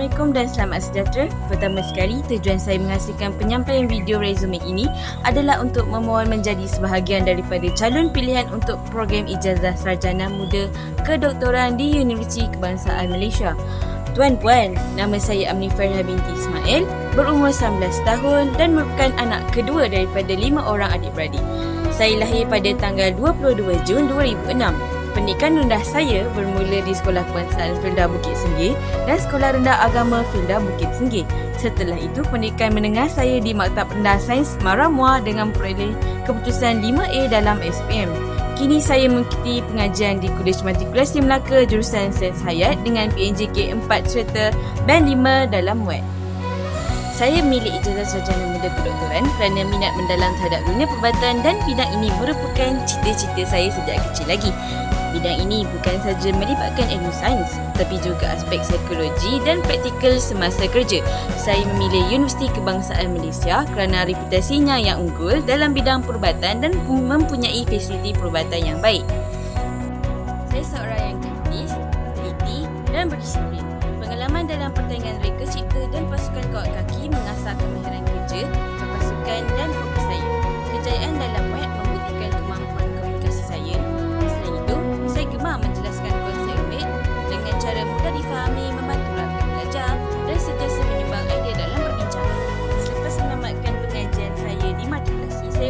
Salam dan selamat sejahtera. Pertama sekali, tujuan saya menghasilkan penyampaian video resume ini adalah untuk memohon menjadi sebahagian daripada calon pilihan untuk program ijazah sarjana muda kedoktoran di Universiti Kebangsaan Malaysia. Tuan-puan, nama saya Amnifar binti Ismail, berumur 19 tahun dan merupakan anak kedua daripada lima orang adik-beradik. Saya lahir pada tanggal 22 Jun 2006. Pendidikan rendah saya bermula di Sekolah Kebangsaan Filda Bukit Senggih dan Sekolah Rendah Agama Filda Bukit Senggih. Setelah itu, pendidikan menengah saya di Maktab Rendah Sains Maramua dengan peroleh keputusan 5A dalam SPM. Kini saya mengikuti pengajian di Kolej Matrikulasi Melaka jurusan Sains Hayat dengan PNJK 4 serta Band 5 dalam WET. Saya memilih ijazah sarjana muda kedoktoran kerana minat mendalam terhadap dunia perubatan dan bidang ini merupakan cita-cita saya sejak kecil lagi. Bidang ini bukan sahaja melibatkan ilmu sains tapi juga aspek psikologi dan praktikal semasa kerja. Saya memilih Universiti Kebangsaan Malaysia kerana reputasinya yang unggul dalam bidang perubatan dan mempunyai fasiliti perubatan yang baik. Saya seorang yang kritis, teliti dan berdisiplin.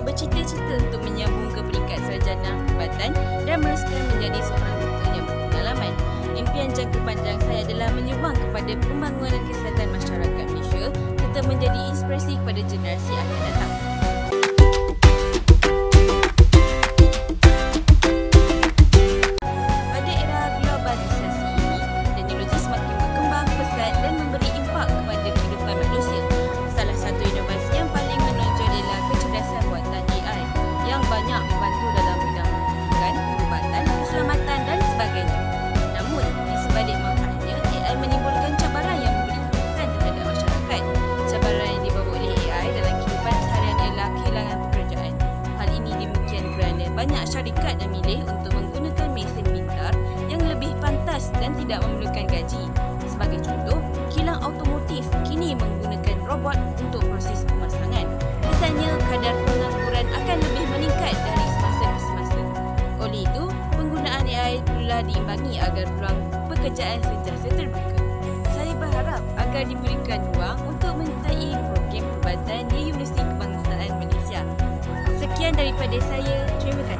Saya bercita-cita untuk menyambung ke peringkat sarjana perubatan dan meneruskan menjadi seorang doktor yang berpengalaman. Impian jangka panjang saya adalah menyumbang kepada pembangunan kesihatan masyarakat Malaysia serta menjadi inspirasi kepada generasi akan datang. Syarikat memilih untuk menggunakan mesin pintar yang lebih pantas dan tidak memerlukan gaji. Sebagai contoh, kilang automotif kini menggunakan robot untuk proses pemasangan. Kesannya, kadar pengangguran akan lebih meningkat dari semasa ke semasa. Oleh itu, penggunaan AI perlulah diimbangi agar peluang pekerjaan sentiasa terbuka. Saya berharap agar diberikan ruang untuk menyertai program perubatan di Universiti Kebangsaan Malaysia. Sekian daripada saya. Terima kasih.